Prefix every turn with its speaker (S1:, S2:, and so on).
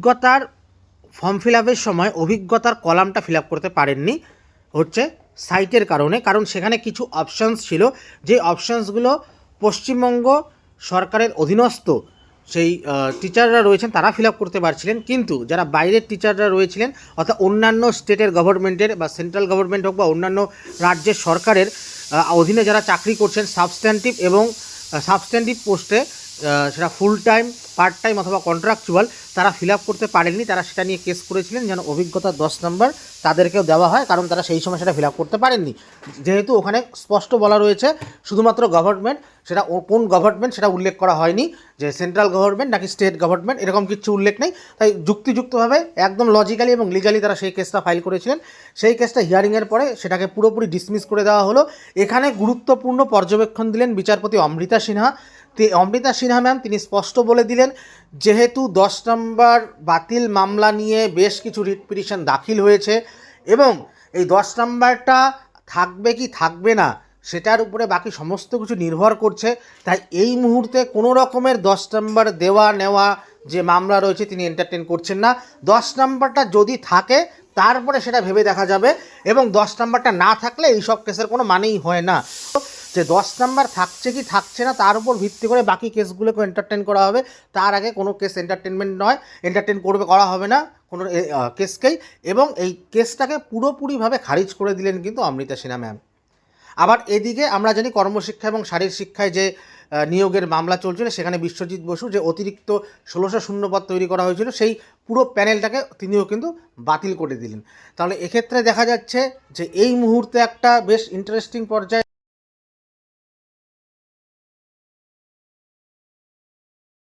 S1: অভিজ্ঞতার form fill আপের সময় অভিজ্ঞতার কলামটা ফিল আপ করতে পারেননি, হচ্ছে সাইটের কারণে। কারণ সেখানে কিছু অপশানস ছিল, যে অপশানসগুলো পশ্চিমবঙ্গ সরকারের অধীনস্থ, সেই টিচাররা রয়েছেন, তারা ফিল আপ করতে পারছিলেন। কিন্তু যারা বাইরের টিচাররা রয়েছিলেন, অর্থাৎ অন্যান্য স্টেটের গভর্নমেন্টের বা সেন্ট্রাল গভর্নমেন্ট হোক বা অন্যান্য রাজ্যের সরকারের অধীনে যারা চাকরি করছেন সাবস্ট্যান্টিভ এবং সাবস্ট্যান্টিভ পোস্টে সেটা ফুল টাইম পার্ট টাইম অথবা কন্ট্রাকচুয়াল তারা ফিল করতে পারেননি, তারা সেটা নিয়ে কেস করেছিলেন যেন অভিজ্ঞতা দশ নম্বর তাদেরকেও দেওয়া হয়, কারণ তারা সেই সময় সেটা ফিল করতে পারেননি। যেহেতু ওখানে স্পষ্ট বলা রয়েছে, শুধুমাত্র গভর্নমেন্ট সেটা কোন গভর্নমেন্ট সেটা উল্লেখ করা হয়নি, যে সেন্ট্রাল গভর্নমেন্ট নাকি স্টেট গভর্নমেন্ট এরকম কিছু উল্লেখ নেই। তাই যুক্তিযুক্তভাবে, একদম লজিক্যালি এবং লিগালি তারা সেই কেসটা ফাইল করেছিলেন। সেই কেসটা হিয়ারিংয়ের পরে সেটাকে পুরোপুরি ডিসমিস করে দেওয়া হলো। এখানে গুরুত্বপূর্ণ পর্যবেক্ষণ দিলেন বিচারপতি অমৃতা সিনহা। অমৃতা সিনহা ম্যাম, তিনি স্পষ্ট বলে দিলেন, যেহেতু দশ নম্বর বাতিল মামলা নিয়ে বেশ কিছু রিট পিটিশন দাখিল হয়েছে, এবং এই দশ নম্বরটা থাকবে কি থাকবে না, সেটার উপরে বাকি সমস্ত কিছু নির্ভর করছে, তাই এই মুহূর্তে কোনো রকমের দশ নম্বর দেওয়া নেওয়া যে মামলা রয়েছে তিনি এন্টারটেন করছেন না। দশ নম্বরটা যদি থাকে, তারপরে সেটা ভেবে দেখা যাবে, এবং দশ নাম্বারটা না থাকলে এই সব কেসের কোনো মানেই হয় না। যে দশ নাম্বার থাকছে কি থাকছে না, তার উপর ভিত্তি করে বাকি কেসগুলোকে এন্টারটেন করা হবে। তার আগে কোনো কেস এন্টারটেনমেন্ট নয় এন্টারটেন করবে, করা হবে না কোনো কেসকেই। এবং এই কেসটাকে পুরোপুরিভাবে খারিজ করে দিলেন কিন্তু অমৃতা সিনহা ম্যাম আবার এদিকে আমরা জানি কর্মশিক্ষা এবং শারীর শিক্ষায় যে নিয়োগের মামলা চলছিল, সেখানে বিশ্বজিৎ বসু যে অতিরিক্ত ষোলোশো শূন্যপদ তৈরি করা হয়েছিল, সেই পুরো প্যানেলটাকে তিনিও কিন্তু বাতিল করে দিলেন। তাহলে এক্ষেত্রে দেখা যাচ্ছে যে এই মুহূর্তে একটা বেশ ইন্টারেস্টিং পর্যায়ে